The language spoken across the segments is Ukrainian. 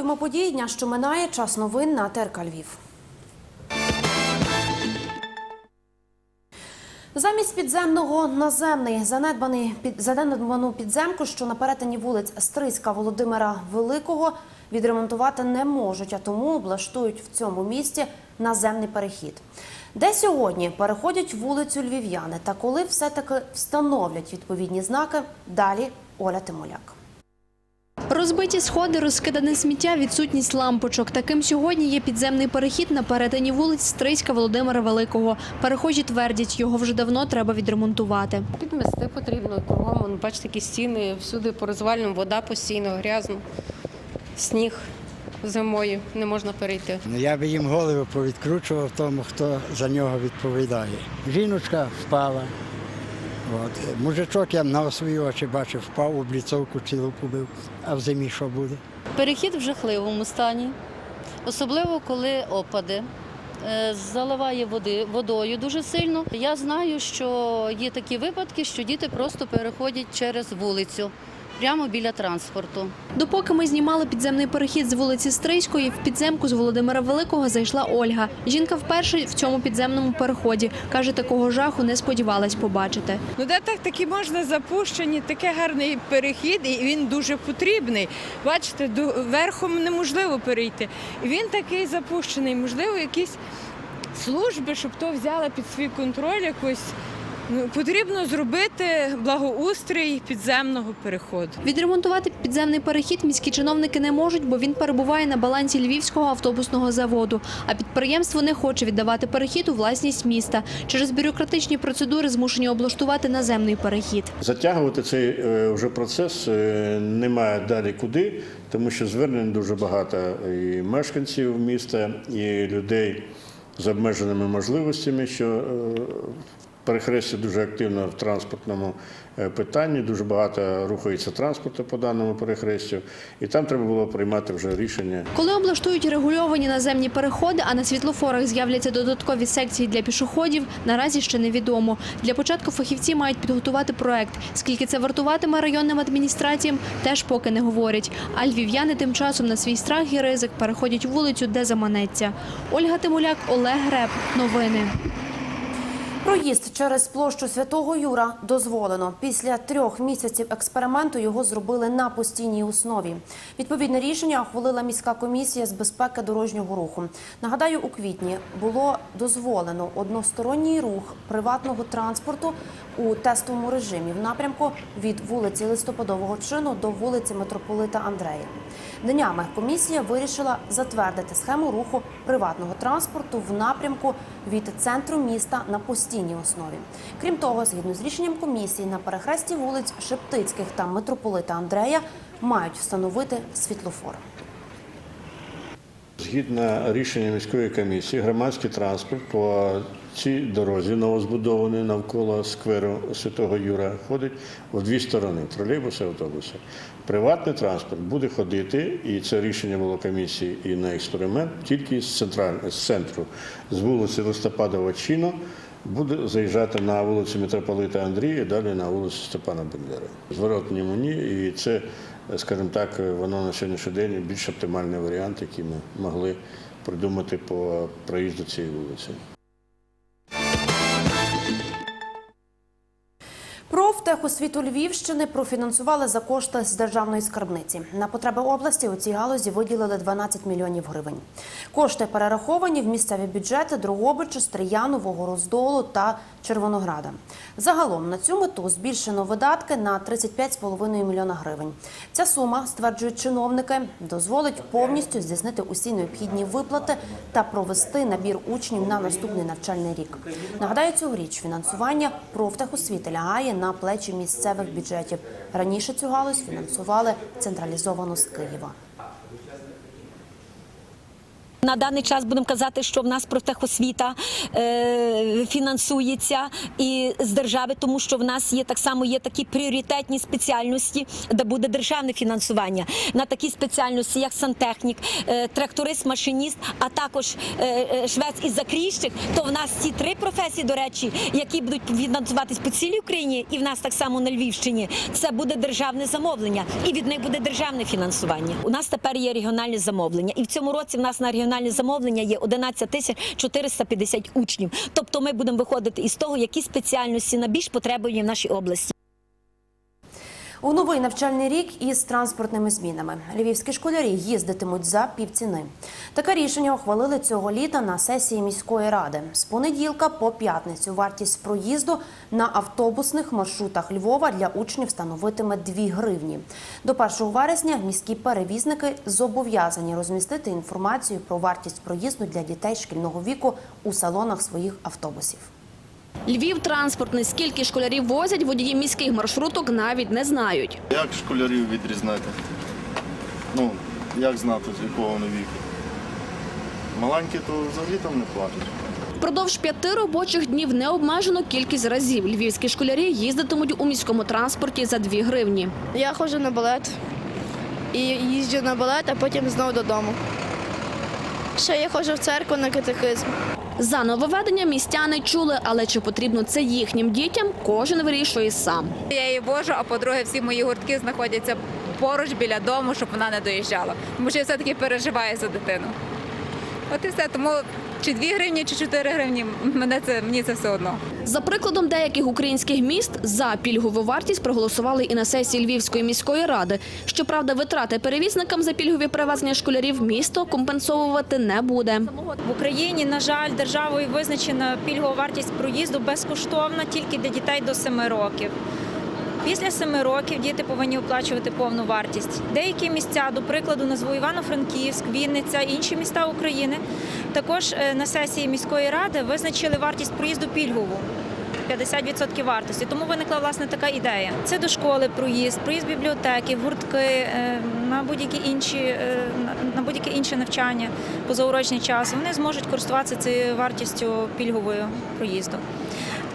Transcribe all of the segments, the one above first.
Підсумовуємо події дня, що минає час новин на ТРК Львів. Замість підземного наземний занедбаний під занедбану підземку, що на перетині вулиць Стриська Володимира Великого відремонтувати не можуть, а тому облаштують в цьому місті наземний перехід. Де сьогодні переходять вулицю Львів'яни та коли все-таки встановлять відповідні знаки, далі Оля Тимоляк. Розбиті сходи, розкидане сміття, відсутність лампочок. Таким сьогодні є підземний перехід на перетині вулиць Стрийська Володимира Великого. Перехожі твердять, його вже давно треба відремонтувати. Підмести потрібно кругом. Вон, Бачите, такі стіни, всюди по розвалям, вода постійно, грязно, сніг зимою, не можна перейти. Ну, Я би їм голову повідкручував тому, хто за нього відповідає. Жіночка впала. От. Мужичок я на свої очі бачив, впав у бліцовку цілу побив. А в зимі що буде? Перехід в жахливому стані, особливо коли опади. Е, Заливає води водою дуже сильно. Я знаю, що є такі випадки, що діти просто переходять через вулицю прямо біля транспорту. Допоки ми знімали підземний перехід з вулиці Стрийської, в підземку з Володимира Великого зайшла Ольга. Жінка вперше в цьому підземному переході. Каже, такого жаху не сподівалась побачити. Ну де так такі можна запущені, такий гарний перехід, і він дуже потрібний. Бачите, до- верхом неможливо перейти. І він такий запущений. Можливо, якісь служби, щоб то взяли під свій контроль якось. Ну, потрібно зробити благоустрій підземного переходу. Відремонтувати підземний перехід міські чиновники не можуть, бо він перебуває на балансі Львівського автобусного заводу. А підприємство не хоче віддавати перехід у власність міста. Через бюрократичні процедури змушені облаштувати наземний перехід. Затягувати цей е, вже процес е, немає далі куди, тому що звернень дуже багато і мешканців міста, і людей з обмеженими можливостями, що е, перехрестя дуже активно в транспортному е, питанні, дуже багато рухається транспорту по даному перехрестю, і там треба було приймати вже рішення. Коли облаштують регульовані наземні переходи, а на світлофорах з'являться додаткові секції для пішоходів, наразі ще невідомо. Для початку фахівці мають підготувати проект. Скільки це вартуватиме районним адміністраціям, теж поки не говорять. А львів'яни тим часом на свій страх і ризик переходять вулицю, де заманеться. Ольга Тимуляк, Олег Греб. Новини. Проїзд через площу Святого Юра дозволено. Після трьох місяців експерименту його зробили на постійній основі. Відповідне рішення ухвалила міська комісія з безпеки дорожнього руху. Нагадаю, у квітні було дозволено односторонній рух приватного транспорту у тестовому режимі в напрямку від вулиці Листопадового чину до вулиці Митрополита Андрея. Днями комісія вирішила затвердити схему руху приватного транспорту в напрямку від центру міста на постійній основі. Крім того, згідно з рішенням комісії, на перехресті вулиць Шептицьких та Митрополита Андрея мають встановити світлофор. Згідно рішення міської комісії, громадський транспорт по цій дорозі новозбудованій навколо скверу Святого Юра ходить в дві сторони тролейбуси, автобуси. Приватний транспорт буде ходити, і це рішення було комісії і на експеримент, тільки з з центру, з вулиці Листопадова Чіно. Буде заїжджати на вулицю Митрополита Андрія, і далі на вулицю Степана Бендери. Зворотньому ні, і це, скажімо так, воно на сьогоднішній день більш оптимальний варіант, який ми могли придумати по проїзду цієї вулиці. Профтехосвіту Львівщини профінансували за кошти з державної скарбниці. На потреби області у цій галузі виділили 12 мільйонів гривень. Кошти перераховані в місцеві бюджети Дрогобича, Стрияну, Роздолу та Червонограда. Загалом на цю мету збільшено видатки на 35,5 мільйона гривень. Ця сума, стверджують чиновники, дозволить повністю здійснити усі необхідні виплати та провести набір учнів на наступний навчальний рік. Нагадаю, цьогоріч фінансування профтехосвіти лягає на плечі місцевих бюджетів. Раніше цю галузь фінансували централізовано з Києва. На даний час будемо казати, що в нас профтехосвіта е, фінансується і з держави, тому що в нас є так само є такі пріоритетні спеціальності, де буде державне фінансування на такі спеціальності, як сантехнік, е, тракторист, машиніст, а також е, е, швець і закрійщик. То в нас ці три професії, до речі, які будуть фінансуватись по цілій Україні, і в нас так само на Львівщині. Це буде державне замовлення, і від них буде державне фінансування. У нас тепер є регіональне замовлення, і в цьому році в нас на регіональне замовлення є 11 тисяч 450 учнів. Тобто ми будемо виходити із того, які спеціальності найбільш потребують в нашій області. У новий навчальний рік із транспортними змінами львівські школярі їздитимуть за півціни. Таке рішення ухвалили цього літа на сесії міської ради. З понеділка по п'ятницю вартість проїзду на автобусних маршрутах Львова для учнів становитиме 2 гривні. До 1 вересня міські перевізники зобов'язані розмістити інформацію про вартість проїзду для дітей шкільного віку у салонах своїх автобусів. Львів транспортний. Скільки школярів возять водії міських маршруток, навіть не знають. Як школярів відрізнити? Ну, як знати, з якого вони віку? Маленькі то взагалі там не платять. Впродовж п'яти робочих днів необмежену кількість разів львівські школярі їздитимуть у міському транспорті за 2 гривні. Я ходжу на балет і їжджу на балет, а потім знову додому. Ще я ходжу в церкву на катехизм. За нововведення містяни чули, але чи потрібно це їхнім дітям, кожен вирішує сам. Я її вожу, а по-друге, всі мої гуртки знаходяться поруч біля дому, щоб вона не доїжджала. Тому що я все-таки переживаю за дитину. От і все. Тому чи 2 гривні, чи 4 гривні, мене це, мені це все одно. За прикладом деяких українських міст за пільгову вартість проголосували і на сесії Львівської міської ради. Щоправда, витрати перевізникам за пільгові перевезення школярів місто компенсовувати не буде. В Україні, на жаль, державою визначена пільгова вартість проїзду безкоштовна тільки для дітей до 7 років. Після 7 років діти повинні оплачувати повну вартість. Деякі місця, до прикладу, назву Івано-Франківськ, Вінниця, інші міста України, також е, на сесії міської ради визначили вартість проїзду пільгову. 50% вартості. Тому виникла власне така ідея. Це до школи проїзд, проїзд бібліотеки, гуртки, е, на будь-які інші е, на будь-яке інше навчання позаурочний час. Вони зможуть користуватися цією вартістю пільговою проїзду.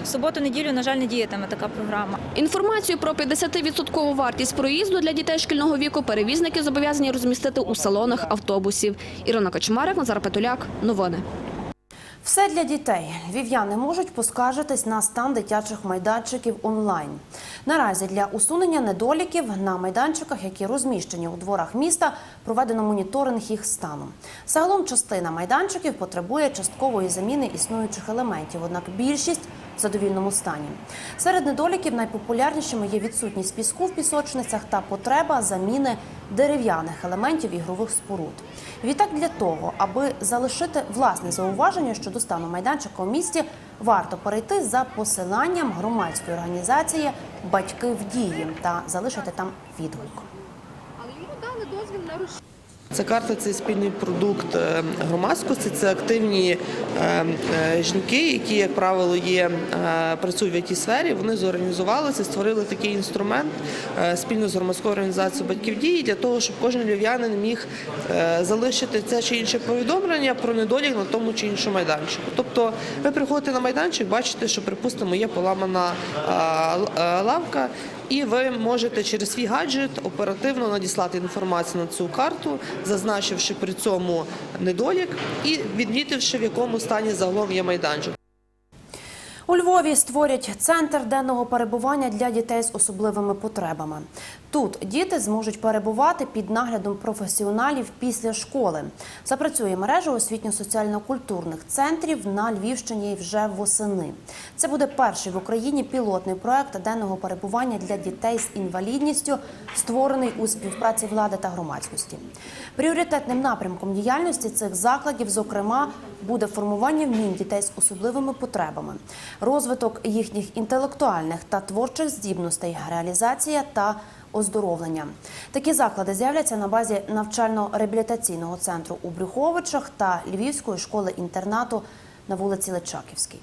В суботу-неділю, на жаль, не діятиме така програма. Інформацію про 50% вартість проїзду для дітей шкільного віку перевізники зобов'язані розмістити у салонах автобусів. Ірина Кочмарик, Назар Петуляк. Новини. Все для дітей. Львів'яни можуть поскаржитись на стан дитячих майданчиків онлайн. Наразі для усунення недоліків на майданчиках, які розміщені у дворах міста, проведено моніторинг їх стану. Загалом частина майданчиків потребує часткової заміни існуючих елементів, однак більшість задовільному стані. Серед недоліків найпопулярнішими є відсутність піску в пісочницях та потреба заміни дерев'яних елементів ігрових споруд. Відтак для того, аби залишити власне зауваження щодо стану майданчика у місті, варто перейти за посиланням громадської організації Батьки в дії та залишити там відгук. Ця карта це спільний продукт е, громадськості. Це активні е, е, жінки, які, як правило, є працюють в it сфері. Вони зорганізувалися, створили такий інструмент спільно з громадською організацією батьків дії для того, щоб кожен львів'янин міг залишити це чи інше повідомлення про недолік на тому чи іншому майданчику. Тобто, ви приходите на майданчик, бачите, що припустимо є поламана лавка. І ви можете через свій гаджет оперативно надіслати інформацію на цю карту, зазначивши при цьому недолік і відмітивши, в якому стані загалом є майданчик. У Львові створять центр денного перебування для дітей з особливими потребами. Тут діти зможуть перебувати під наглядом професіоналів після школи. Запрацює мережа освітньо-соціально-культурних центрів на Львівщині вже восени. Це буде перший в Україні пілотний проект денного перебування для дітей з інвалідністю, створений у співпраці влади та громадськості. Пріоритетним напрямком діяльності цих закладів, зокрема, буде формування вмінь дітей з особливими потребами, розвиток їхніх інтелектуальних та творчих здібностей, реалізація та оздоровлення. Такі заклади з'являться на базі навчально-реабілітаційного центру у Брюховичах та Львівської школи інтернату на вулиці Личаківській.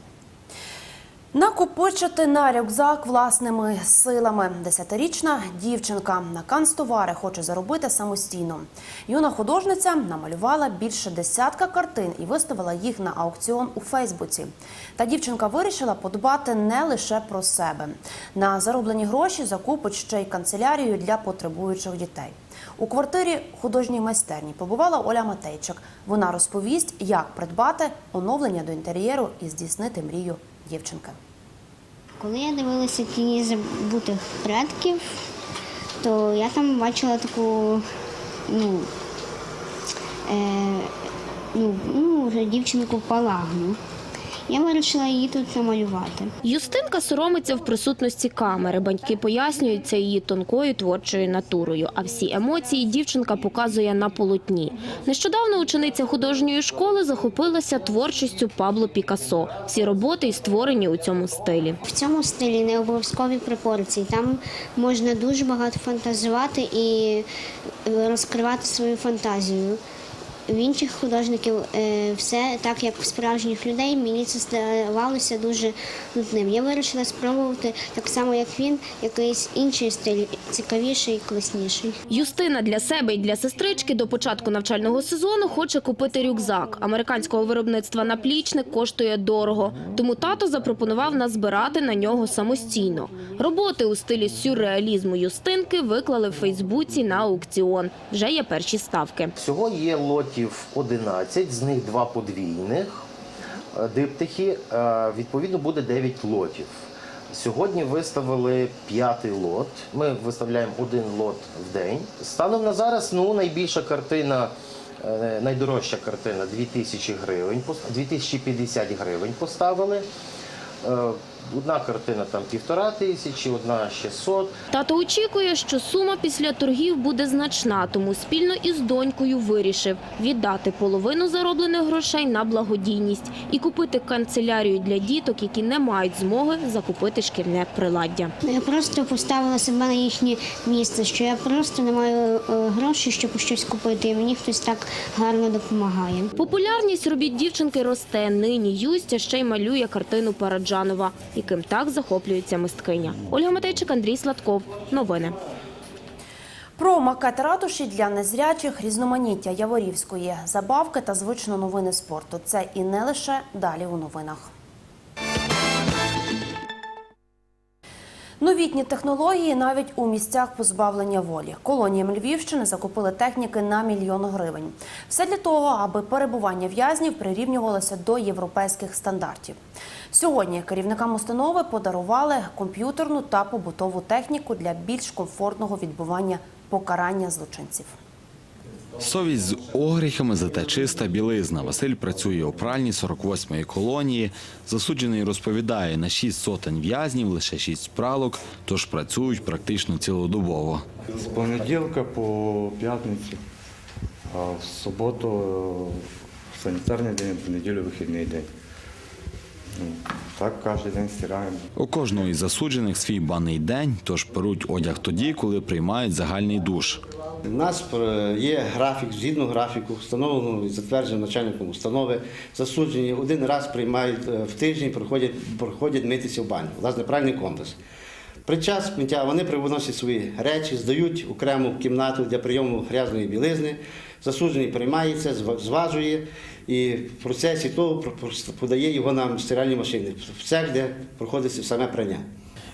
Накопичити на рюкзак власними силами. Десятирічна дівчинка на канцтовари хоче заробити самостійно. Юна художниця намалювала більше десятка картин і виставила їх на аукціон у Фейсбуці. Та дівчинка вирішила подбати не лише про себе. На зароблені гроші закупить ще й канцелярію для потребуючих дітей. У квартирі художньої майстерні побувала Оля Матейчик. Вона розповість, як придбати оновлення до інтер'єру і здійснити мрію дівчинки. Коли я дивилася тіні забутих предків, то я там бачила таку, ну, е, ну, ну дівчинку палагну. Я вирішила її тут намалювати. Юстинка соромиться в присутності камери. Батьки пояснюють це її тонкою творчою натурою. А всі емоції дівчинка показує на полотні. Нещодавно учениця художньої школи захопилася творчістю Пабло Пікассо. Всі роботи й створені у цьому стилі. В цьому стилі не обов'язкові пропорції. Там можна дуже багато фантазувати і е, розкривати свою фантазію. В інших художників е, все так, як в справжніх людей, мені це здавалося дуже нудним. Я вирішила спробувати так само, як він, якийсь інший стиль, цікавіший і класніший. Юстина для себе і для сестрички до початку навчального сезону хоче купити рюкзак. Американського виробництва наплічник коштує дорого, тому тато запропонував назбирати на нього самостійно. Роботи у стилі сюрреалізму Юстинки виклали в Фейсбуці на аукціон. Вже є перші ставки. Всього є лотів 11, з них два подвійних е, диптихи. Е, Відповідно, буде 9 лотів. Сьогодні виставили п'ятий лот. Ми виставляємо один лот в день. Станом на зараз ну, найбільша картина, е, найдорожча картина 2000 гривень, 2050 гривень поставили. Одна картина там півтора тисячі, одна 600. Тато очікує, що сума після торгів буде значна, тому спільно із донькою вирішив віддати половину зароблених грошей на благодійність і купити канцелярію для діток, які не мають змоги закупити шкільне приладдя. Я просто поставила себе на їхнє місце, що я просто не маю е, грошей, щоб щось купити, і мені хтось так гарно допомагає. Популярність робіт дівчинки росте. Нині Юстя ще й малює картину Параджанова, яким так захоплюється мисткиня. Ольга Матейчик, Андрій Сладков. Новини. Про макет ратуші для незрячих, різноманіття Яворівської, забавки та звично новини спорту. Це і не лише далі у новинах. Новітні технології навіть у місцях позбавлення волі. Колоніям Львівщини закупили техніки на мільйон гривень. Все для того, аби перебування в'язнів прирівнювалося до європейських стандартів. Сьогодні керівникам установи подарували комп'ютерну та побутову техніку для більш комфортного відбування покарання злочинців. Совість з огріхами, зате чиста білизна. Василь працює у пральні 48-ї колонії. Засуджений розповідає, на 6 сотень в'язнів лише 6 пралок, тож працюють практично цілодобово. З понеділка по п'ятницю, а в суботу е, санітарний день, в неділю вихідний день. Так кожен день стираємо. У кожного із засуджених свій банний день, тож перуть одяг тоді, коли приймають загальний душ. У нас є графік, згідно графіку, встановленого і затверджено начальником установи. Засуджені один раз приймають е, в тиждень, проходять, проходять митися в баню. Власне, правильний комплекс. При час миття вони привносять свої речі, здають окрему кімнату для прийому грязної білизни. Засуджений приймається, зважує і в процесі того подає його нам стиральні машини. В цех, де проходить саме прання.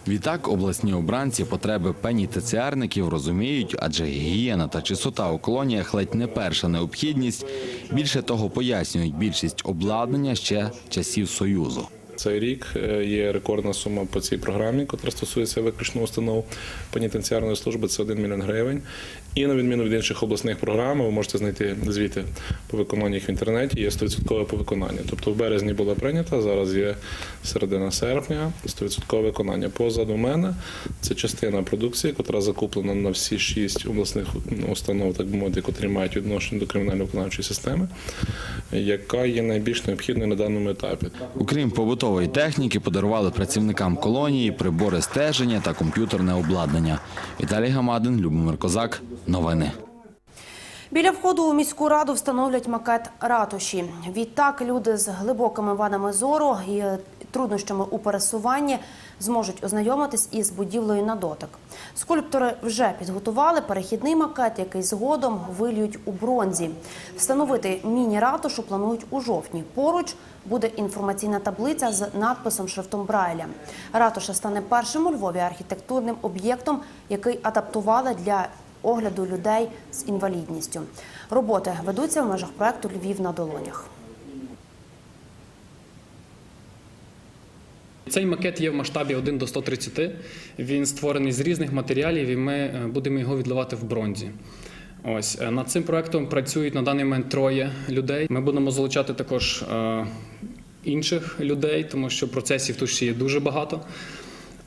Відтак обласні обранці потреби пенітенціарників розуміють, адже гігієна та чистота у колоніях ледь не перша необхідність. Більше того, пояснюють більшість обладнання ще часів Союзу. Цей рік е, є рекордна сума по цій програмі, яка стосується виключно установ пенітенціарної служби. Це 1 мільйон гривень. І на відміну від інших обласних програм, ви можете знайти звіти по виконанню їх в інтернеті. Є 100% по виконанню. Тобто в березні була прийнята, зараз є середина серпня, 100% виконання. Позаду мене це частина продукції, яка закуплена на всі шість обласних установ, так би мовити, котрі мають відношення до кримінально-виконавчої системи, яка є найбільш необхідною на даному етапі. Окрім побутової техніки, подарували працівникам колонії прибори стеження та комп'ютерне обладнання. Віталій Гамадин, Любомир Козак. Новини. Біля входу у міську раду встановлять макет ратуші. Відтак люди з глибокими вадами зору і труднощами у пересуванні зможуть ознайомитись із будівлею на дотик. Скульптори вже підготували перехідний макет, який згодом вильють у бронзі. Встановити міні-ратушу планують у жовтні. Поруч буде інформаційна таблиця з надписом шрифтом Брайля. Ратуша стане першим у Львові архітектурним об'єктом, який адаптували для огляду людей з інвалідністю. Роботи ведуться в межах проекту Львів на долонях. Цей макет є в масштабі 1 до 130. Він створений з різних матеріалів, і ми е, будемо його відливати в бронзі. Ось е, над цим проектом працюють на даний момент троє людей. Ми будемо залучати також е, інших людей, тому що процесів тут ще є дуже багато.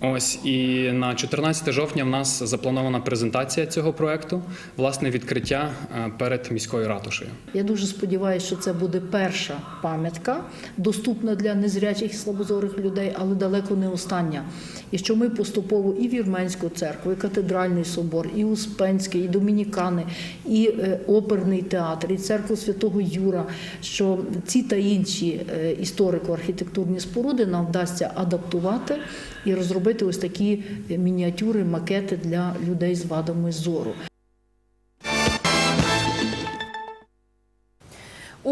Ось і на 14 жовтня в нас запланована презентація цього проекту, власне, відкриття е, перед міською ратушею. Я дуже сподіваюся, що це буде перша пам'ятка, доступна для незрячих і слабозорих людей, але далеко не остання. І що ми поступово і Вірменську церкву, і катедральний собор, і Успенський, і Домінікани, і е, оперний театр, і церкву Святого Юра, що ці та інші е, історико-архітектурні споруди нам вдасться адаптувати і розробити ось такі мініатюри, макети для людей з вадами зору.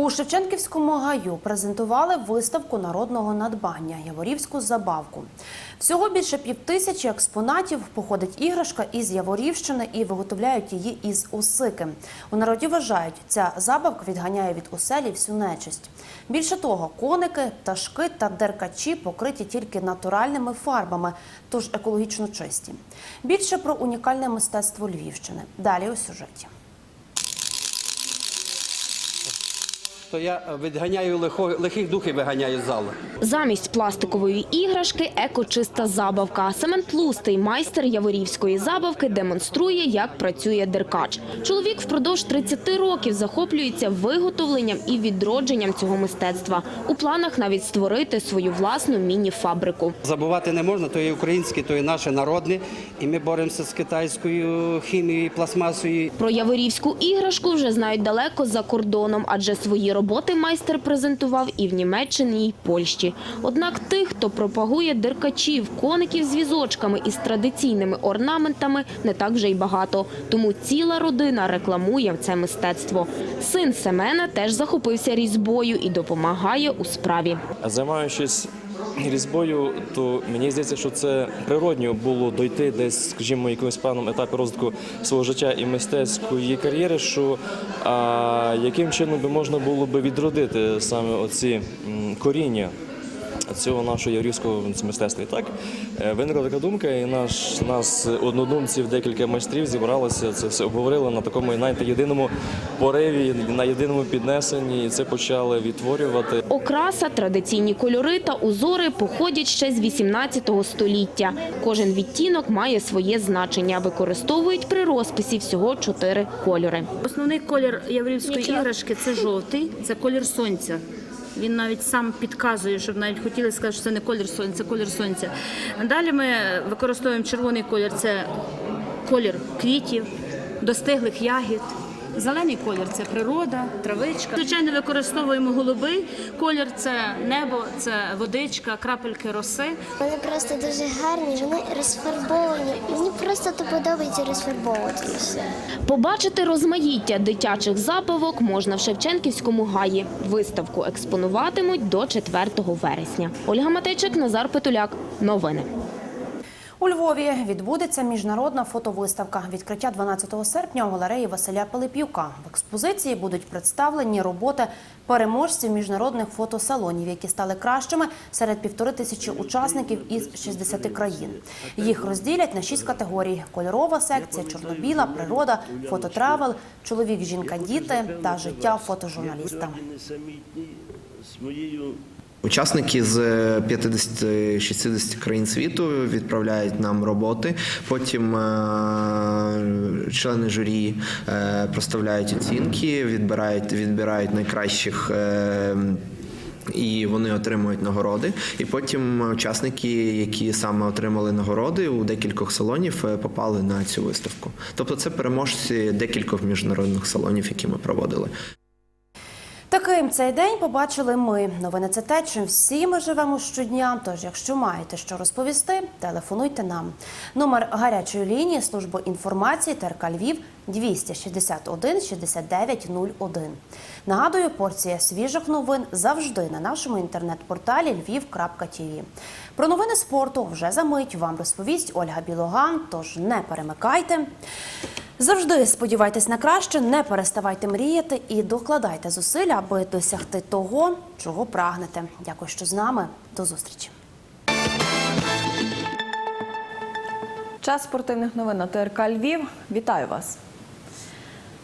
У Шевченківському гаю презентували виставку народного надбання Яворівську забавку. Всього більше півтисячі експонатів походить іграшка із Яворівщини і виготовляють її із осики. У народі вважають, ця забавка відганяє від оселі всю нечисть. Більше того, коники, пташки та деркачі покриті тільки натуральними фарбами, тож екологічно чисті. Більше про унікальне мистецтво Львівщини. Далі у сюжеті. То я відганяю лихо, лихих духів виганяю з залу. Замість пластикової іграшки екочиста забавка. Семен Тлустий, майстер яворівської забавки, демонструє, як працює деркач. Чоловік впродовж 30 років захоплюється виготовленням і відродженням цього мистецтва. У планах навіть створити свою власну міні-фабрику. Забувати не можна, то є українське, то є наше народне. І ми боремося з китайською хімією, пластмасою. Про яворівську іграшку вже знають далеко за кордоном, адже свої роботи майстер презентував і в Німеччині, і Польщі. Однак тих, хто пропагує деркачів, коників з візочками і з традиційними орнаментами, не так вже й багато. Тому ціла родина рекламує це мистецтво. Син Семена теж захопився різьбою і допомагає у справі. Займаючись різьбою, то мені здається, що це природньо було дойти десь, скажімо, якимось певному етапі розвитку свого життя і мистецької кар'єри, що а, яким чином би можна було би відродити саме оці коріння. Цього нашого яврівського мистецтва. І так е, виникла така думка, і наш нас однодумців, декілька майстрів зібралися. Це все обговорили на такому навіть єдиному пориві, на єдиному піднесенні, і це почали відтворювати. Окраса, традиційні кольори та узори походять ще з 18 століття. Кожен відтінок має своє значення. Використовують при розписі всього чотири кольори. Основний колір яврівської іграшки це жовтий, це колір сонця. Він навіть сам підказує, щоб навіть хотіли сказати, що це не колір сонця, це колір сонця. Далі ми використовуємо червоний колір це колір квітів, достиглих ягід. Зелений колір це природа, травичка. Звичайно, використовуємо голубий колір це небо, це водичка, крапельки роси. Вони просто дуже гарні, вони розфарбовані. Мені просто то подобається розфарбовувати все. Побачити розмаїття дитячих забавок можна в Шевченківському гаї. Виставку експонуватимуть до 4 вересня. Ольга Матейчик, Назар Петуляк. Новини. У Львові відбудеться міжнародна фотовиставка. Відкриття 12 серпня у галереї Василя Пилип'юка. В експозиції будуть представлені роботи переможців міжнародних фотосалонів, які стали кращими серед півтори тисячі учасників із 60 країн. Їх розділять на шість категорій: кольорова секція, чорно-біла, природа, фототравел, чоловік, жінка, діти та життя фотожурналіста. Учасники з 50-60 країн світу відправляють нам роботи. Потім е, члени журі е, проставляють оцінки, відбирають, відбирають найкращих. е, І вони отримують нагороди. І потім учасники, які саме отримали нагороди у декількох салонів, е, попали на цю виставку. Тобто це переможці декількох міжнародних салонів, які ми проводили. Таким цей день побачили ми. Новини це те, чим всі ми живемо щодня. Тож, якщо маєте що розповісти, телефонуйте нам. Номер гарячої лінії служби інформації ТРК Львів 261 69 01. Нагадую, порція свіжих новин завжди на нашому інтернет-порталі lviv.tv. Про новини спорту вже за мить вам розповість Ольга Білоган. Тож не перемикайте. Завжди сподівайтесь на краще, не переставайте мріяти і докладайте зусиль, аби досягти того, чого прагнете. Дякую, що з нами. До зустрічі. Час спортивних новин на ТРК Львів. Вітаю вас.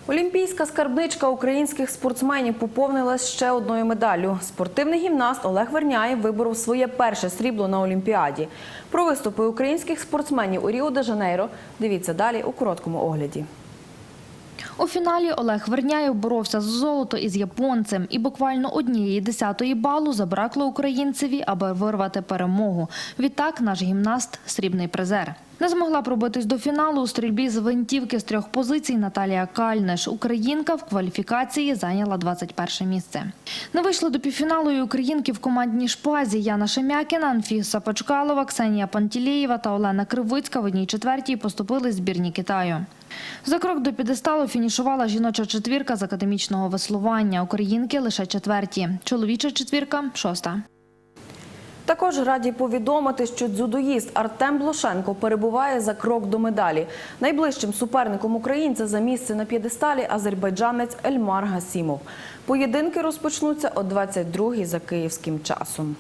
Олімпійська скарбничка українських спортсменів поповнилась ще одною медаллю. Спортивний гімнаст Олег Верняєв виборов своє перше срібло на Олімпіаді. Про виступи українських спортсменів у Ріо де Жанейро дивіться далі у короткому огляді. У фіналі Олег Верняєв боровся за золото із японцем, і буквально однієї десятої балу забракло українцеві, аби вирвати перемогу. Відтак наш гімнаст срібний призер. Не змогла пробитись до фіналу у стрільбі з гвинтівки з трьох позицій Наталія Кальнеш. Українка в кваліфікації зайняла 21 місце. Не вийшли до півфіналу і українки в командній шпазі Яна Шемякіна, Анфіса Пачкалова, Ксенія Пантілєєва та Олена Кривицька в одній четвертій поступили збірні Китаю. За крок до підесталу фінішувала жіноча четвірка з академічного веслування. Українки лише четверті. Чоловіча четвірка шоста. Також раді повідомити, що дзюдоїст Артем Блошенко перебуває за крок до медалі. Найближчим суперником українця за місце на п'єдесталі азербайджанець Ельмар Гасімов. Поєдинки розпочнуться о 22-й за київським часом.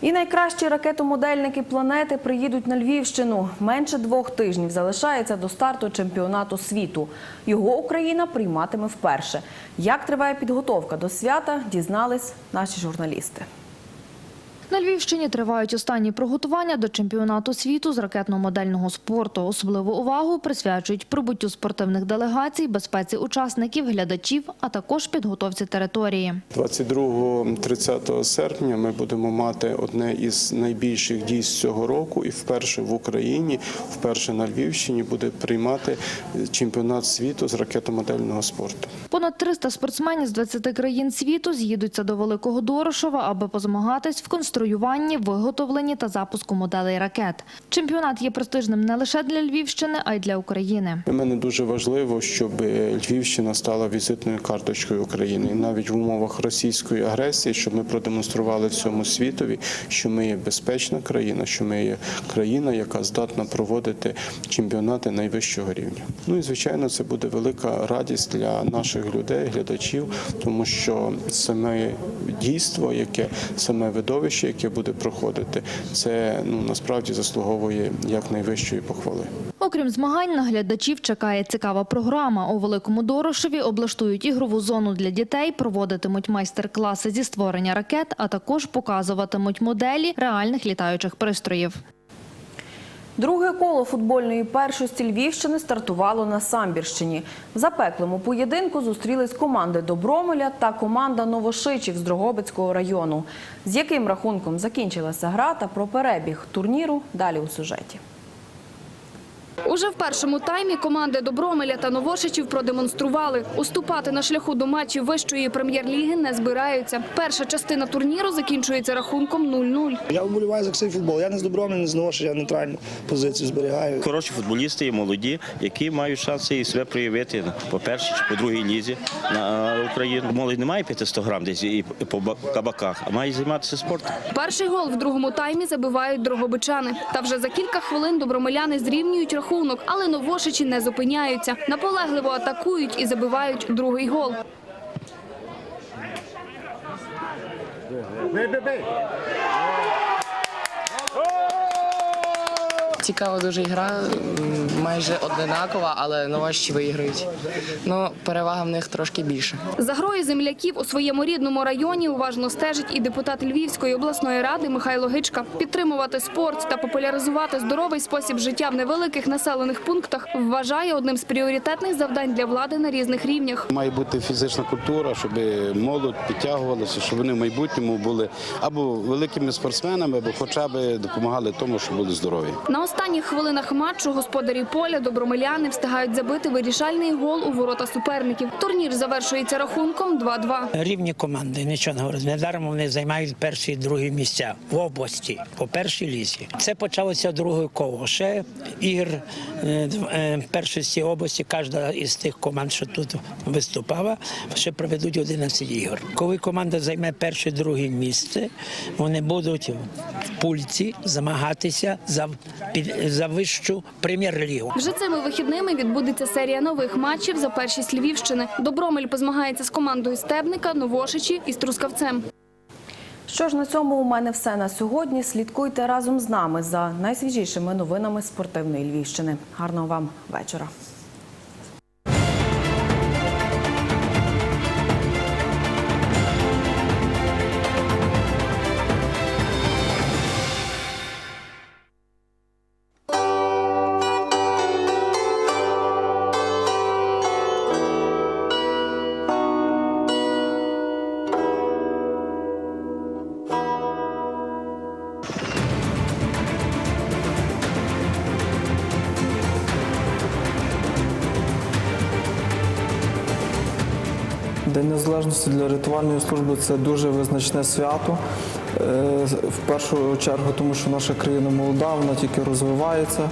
І найкращі ракетомодельники планети приїдуть на Львівщину. Менше двох тижнів залишається до старту чемпіонату світу. Його Україна прийматиме вперше. Як триває підготовка до свята, дізнались наші журналісти. На Львівщині тривають останні приготування до чемпіонату світу з ракетно-модельного спорту. Особливу увагу присвячують прибуттю спортивних делегацій, безпеці учасників, глядачів, а також підготовці території. 22-30 серпня ми будемо мати одне із найбільших дій з цього року, і вперше в Україні, вперше на Львівщині буде приймати чемпіонат світу з ракетомодельного спорту. Понад 300 спортсменів з 20 країн світу з'їдуться до Великого Дорошова, аби позмагатись в конструюванні, виготовленні та запуску моделей ракет. Чемпіонат є престижним не лише для Львівщини, а й для України. Для мене дуже важливо, щоб Львівщина стала візитною карточкою України. І навіть в умовах російської агресії, щоб ми продемонстрували всьому світові, що ми є безпечна країна, що ми є країна, яка здатна проводити чемпіонати найвищого рівня. Ну і звичайно, це буде велика радість для наших людей, глядачів, тому що саме дійство, яке саме видовище, яке буде проходити, це ну насправді заслуговує як найвищої похвали. Окрім змагань, на глядачів чекає цікава програма. У Великому Дорошеві облаштують ігрову зону для дітей, проводитимуть майстер-класи зі створення ракет, а також показуватимуть моделі реальних літаючих пристроїв. Друге коло футбольної першості Львівщини стартувало на Самбірщині. В запеклому поєдинку зустрілись команди Добромеля та команда Новошичів з Дрогобицького району. З яким рахунком закінчилася гра та про перебіг турніру далі у сюжеті. Уже в першому таймі команди Добромеля та Новошичів продемонстрували. Уступати на шляху до матчів вищої прем'єр-ліги не збираються. Перша частина турніру закінчується рахунком 0-0. Я вболіваю за цей футбол. Я не з Добромеля, не з Новоша, я нейтральну позицію зберігаю. Хороші футболісти і молоді, які мають шанси і себе проявити по першій чи по другій лізі на Україну. Молодь не має 500 грам десь і по кабаках, а має займатися спортом. Перший гол в другому таймі забивають дрогобичани. Та вже за кілька хвилин добромеляни зрівнюють рахунок, але новошичі не зупиняються. Наполегливо атакують і забивають другий гол. Цікава дуже гра, майже одинакова, але новощі виграють. Ну, перевага в них трошки більше. За грою земляків у своєму рідному районі уважно стежить і депутат Львівської обласної ради Михайло Гичка. Підтримувати спорт та популяризувати здоровий спосіб життя в невеликих населених пунктах вважає одним з пріоритетних завдань для влади на різних рівнях. Має бути фізична культура, щоб молодь підтягувалася, щоб вони в майбутньому були або великими спортсменами, або хоча б допомагали тому, щоб були здорові. На останніх хвилинах матчу господарі поля добромиляни встигають забити вирішальний гол у ворота суперників. Турнір завершується рахунком 2-2. Рівні команди, нічого не говорить. Недаром вони займають перші і другі місця в області по першій лізі. Це почалося друге коло. Ще ігр е, е, першості області. Кожна із тих команд, що тут виступала, ще проведуть 11 ігор. Коли команда займе перше друге місце, вони будуть в пульці замагатися за під за вищу прем'єр-лігу. Вже цими вихідними відбудеться серія нових матчів за першість Львівщини. Добромель позмагається з командою Стебника, Новошичі і Трускавцем. Що ж на цьому у мене все на сьогодні. Слідкуйте разом з нами за найсвіжішими новинами спортивної Львівщини. Гарного вам вечора. День для рятувальної служби це дуже визначне свято. Е, В першу чергу, тому що наша країна молода, вона тільки розвивається,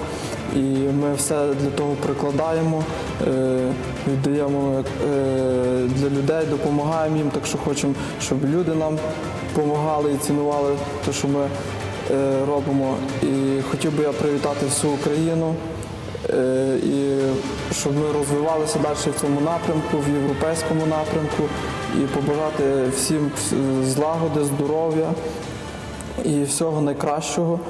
і ми все для того прикладаємо, е, віддаємо е, для людей, допомагаємо їм, так що хочемо, щоб люди нам допомагали і цінували те, що ми робимо. І хотів би я привітати всю Україну. Е, і щоб ми розвивалися далі в цьому напрямку, в європейському напрямку, і побажати всім злагоди, здоров'я і всього найкращого.